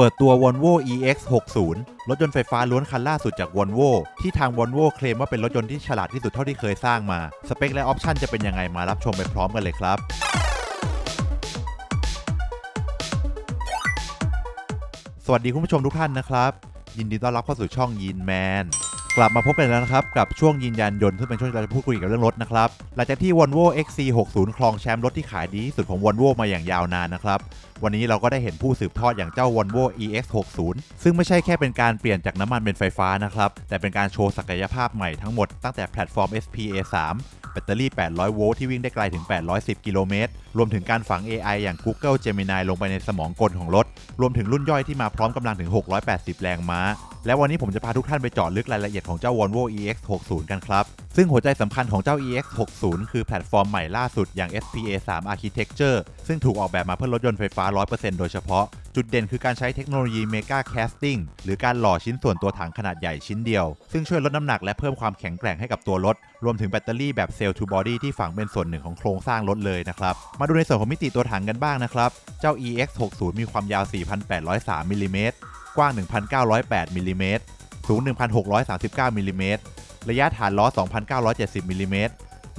เปิดตัว Volvo EX60 รถยนต์ไฟฟ้าล้วนคันล่าสุดจาก Volvo ที่ทาง Volvo เคลมว่าเป็นรถยนต์ที่ฉลาดที่สุดเท่าที่เคยสร้างมา สเปคและออปชันจะเป็นยังไงมารับชมไปพร้อมกันเลยครับสวัสดีคุณผู้ชมทุกท่านนะครับ ยินดีต้อนรับเข้าสู่ช่องยินแมน กลับมาพบกันแล้วนะครับ กับช่วงยินยันยนต์ซึ่งเป็นช่วงที่เราจะพูดคุยเกี่ยวกับเรื่องรถนะครับ หลังจากที่ Volvo XC60 ครองแชมป์รถที่ขายดีที่สุดของ Volvo มาอย่างยาวนานนะครับ วันนี้เราก็ได้เห็นผู้สืบทอดอย่างเจ้า Volvo EX60 ซึ่งไม่ใช่แค่เป็นการเปลี่ยนจากน้ำมันเป็นไฟฟ้านะครับ แต่เป็นการโชว์ศักยภาพใหม่ทั้งหมดตั้งแต่แพลตฟอร์ม SPA3 แบตเตอรี่ 800 โวลต์ที่วิ่งได้ไกลถึง 810 กิโลเมตร รวมถึงการฝัง AI อย่าง Google Gemini ลงไปในสมองกลของรถ รวมถึงรุ่นย่อยที่มาพร้อมกำลังถึง 680 แรงม้า และวันนี้ผมจะพาทุกท่านไปเจาะลึกรายละเอียดของเจ้า Volvo EX60 กันครับ ซึ่งหัวใจสำคัญของเจ้า EX60 คือแพลตฟอร์มใหม่ล่าสุดอย่าง SPA3 Architecture ซึ่งถูกออกแบบมาเพื่อรถยนต์ไฟฟ้า 100%โดยเฉพาะ จุดเด่นคือการใช้เทคโนโลยี Mega Casting หรือการหล่อชิ้นส่วนตัวถังขนาดใหญ่ชิ้นเดียว ซึ่งช่วยลดน้ำหนักและเพิ่มความแข็งแกร่งให้กับตัวรถ รวมถึงแบตเตอรี่แบบเซลล์ทูบอดี้ที่ฝังเป็นส่วนหนึ่งของโครงสร้างรถเลยนะครับ มาดูในส่วนของมิติตัวถังกันบ้างนะครับ เจ้า EX60 มีความยาว 4,803มิลลิเมตร กว้าง 1,908มิลิเมตรสูง 1,639มิลิเมตรระยะฐานล้อ 2,970มิลิเมตร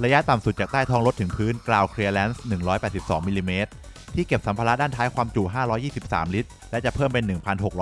ระยะต่ำสุดจากใต้ท้องรถถึงพื้นกราวเคลียร์แลนซ์182มิลิเมตร ที่เก็บสัมภาระด้านท้ายความจุ 523 ลิตร และจะเพิ่มเป็น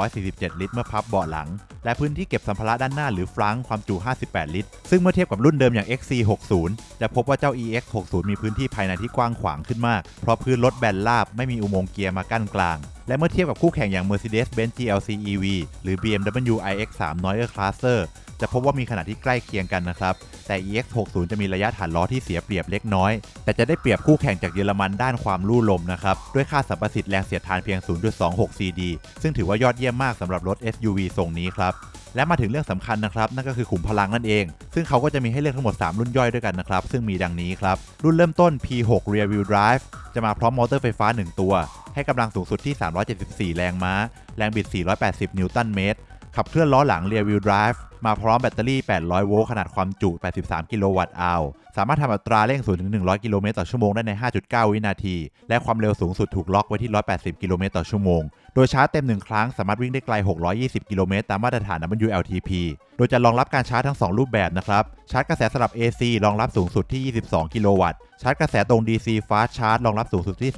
1,647 ลิตร เมื่อพับเบาะหลัง และพื้นที่เก็บสัมภาระด้านหน้าหรือฟรังความจุ 58 ลิตร ซึ่งเมื่อเทียบกับรุ่นเดิมอย่าง XC60 จะพบว่าเจ้า EX60 มีพื้นที่ภายในที่กว้างขวางขึ้นมาก เพราะพื้นรถแบนราบไม่มีอุโมงค์เกียร์มากั้นกลาง และเมื่อเทียบกับคู่แข่งอย่าง Mercedes-Benz GLC EV หรือ BMW iX3 Neue Klasse จะพบว่ามีขนาดที่ใกล้เคียงกันนะครับ แต่ EX60 จะมีระยะฐานล้อที่เสียเปรียบเล็กน้อย แต่จะได้เปรียบคู่แข่งจากเยอรมันด้านความลู่ลมนะครับ ด้วยค่าสัมประสิทธิ์แรงเสียดทานเพียง 0.26 CD ซึ่งถือว่ายอดเยี่ยมมากสำหรับรถ SUV ทรงนี้ครับและมาถึงเรื่องสำคัญนะครับ นั่นก็คือขุมพลังนั่นเอง ซึ่งเขาก็จะมีให้เลือกทั้งหมด 3 รุ่นย่อยด้วยกันนะครับ ซึ่งมีดังนี้ครับ รุ่นเริ่มต้น P6 Rear Wheel Drive จะมาพร้อมมอเตอร์ไฟฟ้า 1 ตัว ให้กำลังสูงสุดที่ 374 แรงม้า แรงบิด 480 นิวตันเมตร ขับเคลื่อนล้อหลัง Rear Wheel Drive มาพร้อมแบตเตอรี่ 800 โวลต์ขนาดความจุ 83 กิโลวัตต์อาวสามารถทำอัตราเร่ง0ถึง100 กิโลเมตรต่อชั่วโมงได้ใน 5.9 วินาที และความเร็วสูงสุดถูกล็อกไว้ที่ 180 กิโลเมตรต่อชั่วโมง โดยชาร์จเต็ม 1 ครั้งสามารถวิ่งได้ไกล 620 กิโลเมตรตามมาตรฐาน WLTP โดยจะรองรับการชาร์จทั้ง 2 รูปแบบนะครับ ชาร์จกระแสสลับ AC รองรับสูงสุดที่ 22 กิโลวัตต์ ชาร์จกระแสตรง DC Fast Charge รองรับสูงสุดที่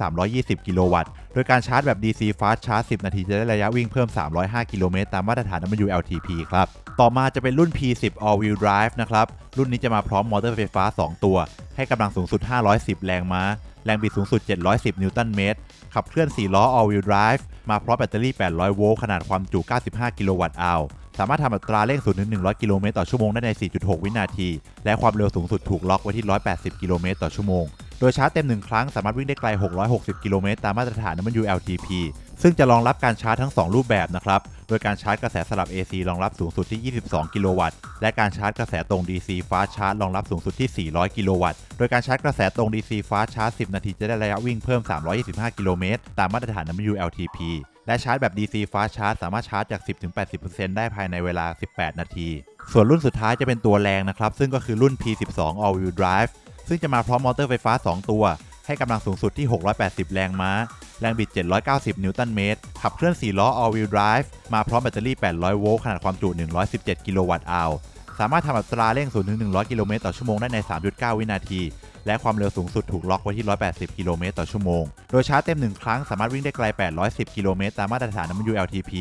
320 กิโลวัตต์ โดยการชาร์จแบบ DC Fast Charge 10 นาทีจะได้ระยะวิ่งเพิ่ม 305 กิโลเมตรตามมาตรฐาน WLTP ครับ ต่อมาจะจะเป็นรุ่น P10 All Wheel Drive นะครับ รุ่นนี้จะมาพร้อมมอเตอร์ไฟฟ้า 2 ตัว ให้กำลังสูงสุด 510 แรงม้า แรงบิดสูงสุด 710 นิวตันเมตร ขับเคลื่อน 4 ล้อ All Wheel Drive มาพร้อมแบตเตอรี่ 800 โวลต์ขนาดความจุ 95 กิโลวัตต์อาวสามารถทำอัตราเร่ง0ถึง 100 กิโลเมตรต่อชั่วโมงได้ใน 4.6 วินาที และความเร็วสูงสุดถูกล็อกไว้ที่ 180 กิโลเมตรต่อชั่วโมง โดยชาร์จเต็ม 1 ครั้งสามารถวิ่งได้ไกล 660 กิโลเมตรตามมาตรฐาน WLTP ซึ่งจะรองรับการชาร์จทั้ง 2 รูปแบบนะครับ โดยการชาร์จกระแสสลับ AC รองรับสูงสุดที่ 22 กิโลวัตต์ และการชาร์จกระแสตรง DC Fast Charge รองรับสูงสุดที่ 400 กิโลวัตต์ โดยการชาร์จกระแสตรง DC Fast Charge 10 นาทีจะได้ระยะวิ่งเพิ่ม 325 กิโลเมตร ตามมาตรฐาน WLTP และชาร์จแบบ DC Fast Charge สามารถชาร์จจาก 10-80%ได้ภายในเวลา 18 นาที ส่วนรุ่นสุดท้ายจะเป็นตัวแรงนะครับ ซึ่งก็คือรุ่น P12 All Wheel Drive ซึ่งจะมาพร้อมมอเตอร์ไฟฟ้า 2 ตัว ให้กำลังสูงสุดที่ 680 แรงม้า แรงบิด 790 นิวตันเมตร ขับเคลื่อน 4 ล้อ All Wheel Drive มาพร้อมแบตเตอรี่ 800 โวลต์ ขนาดความจุ 117 กิโลวัตต์อาวสามารถทำอัตราเร่ง 0-100 กิโลเมตรต่อชั่วโมงได้ใน 3.9 วินาที และความเร็วสูงสุดถูกล็อกไว้ที่ 180 กิโลเมตรต่อชั่วโมง โดยชาร์จเต็ม 1 ครั้งสามารถวิ่งได้ไกล 810 กิโลเมตรตามมาตรฐาน WLTP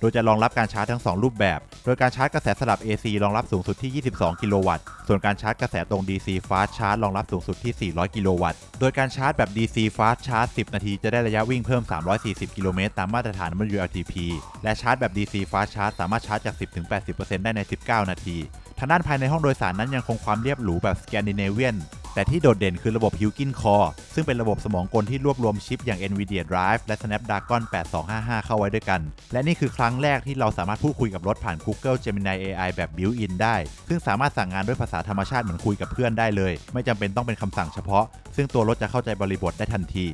โดยจะรองรับการชาร์จทั้ง 2 รูปแบบ โดยการชาร์จกระแสสลับ AC รองรับสูงสุดที่ 22 กิโลวัตต์ ส่วนการชาร์จกระแสตรง DC Fast Charge รองรับสูงสุดที่ 400 กิโลวัตต์ โดยการชาร์จแบบ DC Fast Charge 10 นาทีจะได้ระยะวิ่งเพิ่ม 340 กิโลเมตรตามมาตรฐาน WLTP และชาร์จแบบ DC Fast Charge สามารถชาร์จจาก 10-80%ได้ใน 19 นาทีทางด้านภายในห้องโดยสารนั้นยังคงความเรียบหรูแบบสแกนดิเนเวียน แต่ที่โดดเด่นคือระบบ Hilkin Core ซึ่งเป็นระบบสมองกลที่รวบรวมชิปอย่าง NVIDIA Drive และ Snapdragon 8255 เข้าไว้ด้วยกัน และนี่คือครั้งแรกที่เราสามารถพูดคุยกับรถผ่าน Google Gemini AI แบบ built-in ได้ ซึ่งสามารถสั่งงานด้วยภาษาธรรมชาติเหมือนคุยกับเพื่อนได้เลย ไม่จำเป็นต้องเป็นคำสั่งเฉพาะ ซึ่งตัวรถจะเข้าใจบริบทได้ทันที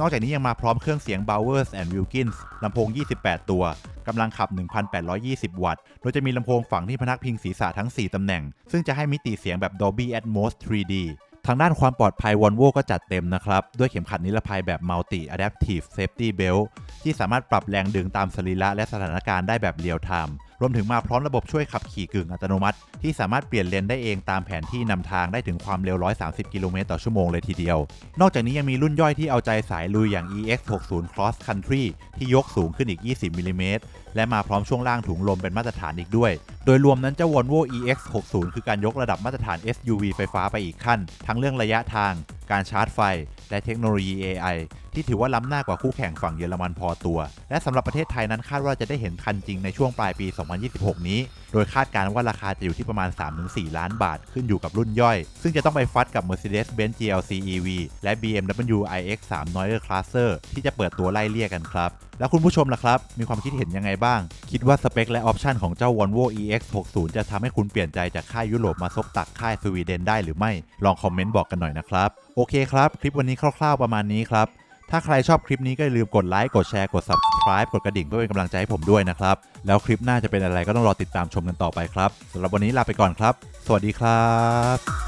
นอกจากนี้ยังมาพร้อมเครื่องเสียง Bowers and Wilkins ลำโพง 28 ตัวกำลังขับ 1,820 วัตต์ โดยจะมีลำโพงฝังที่พนักพิงศีรษะทั้ง 4 ตำแหน่ง ซึ่งจะให้มิติเสียงแบบ Dolby Atmos 3D ทางด้านความปลอดภัย Volvo ก็จัดเต็มนะครับ ด้วยเข็มขัดนิรภัยแบบ Multi Adaptive Safety Belt ที่สามารถปรับแรงดึงตามสรีระและสถานการณ์ได้แบบเรียลไทม์ รวมถึงมาพร้อมระบบช่วยขับขี่กึ่งอัตโนมัติ ที่สามารถเปลี่ยนเลนได้เองตามแผนที่นำทางได้ถึงความเร็ว 130 กิโลเมตรต่อชั่วโมงเลยทีเดียว นอกจากนี้ยังมีรุ่นย่อยที่เอาใจสายลุยอย่าง EX60 Cross Country ที่ยกสูงขึ้นอีก 20มิลลิเมตรและมาพร้อมช่วงล่างถุงลมเป็นมาตรฐานอีกด้วย โดยรวมนั้นเจ้า Volvo EX60 คือการยกระดับมาตรฐาน SUV ไฟฟ้าไปอีกขั้น ทั้งเรื่องระยะทาง การชาร์จไฟ และเทคโนโลยี AI ที่ถือว่าล้ำหน้ากว่าคู่แข่งฝั่งเยอรมันพอตัว และสำหรับประเทศไทยนั้นคาดว่าจะได้เห็นคันจริงในช่วงปลายปี 2026 นี้ โดยคาดการณ์ว่าราคาจะอยู่ที่ประมาณ 3-4 ล้านบาทขึ้นอยู่กับรุ่นย่อย ซึ่งจะต้องไปฟัดกับ Mercedes-Benz GLC EV และ BMW iX3 Neue Klasse ที่จะเปิดตัวไล่เลี่ยกันครับแล้วคุณผู้ชมล่ะครับ มีความคิดเห็นยังไงบ้าง คิดว่าสเปคและออปชันของเจ้า Volvo EX60 จะทำให้คุณเปลี่ยนใจจากค่ายยุโรปมาซบตักค่ายสวีเดนได้หรือไม่ ลองคอมเมนต์บอกกันหน่อยนะครับโอเคครับ คลิปวันนี้คร่าวๆประมาณนี้ครับ ถ้าใครชอบคลิปนี้ก็อย่าลืมกดไลค์ กดแชร์ กด subscribe กดกระดิ่งเพื่อเป็นกำลังใจให้ผมด้วยนะครับ แล้วคลิปหน้าจะเป็นอะไรก็ต้องรอติดตามชมกันต่อไปครับสำหรับวันนี้ลาไปก่อนครับ สวัสดีครับ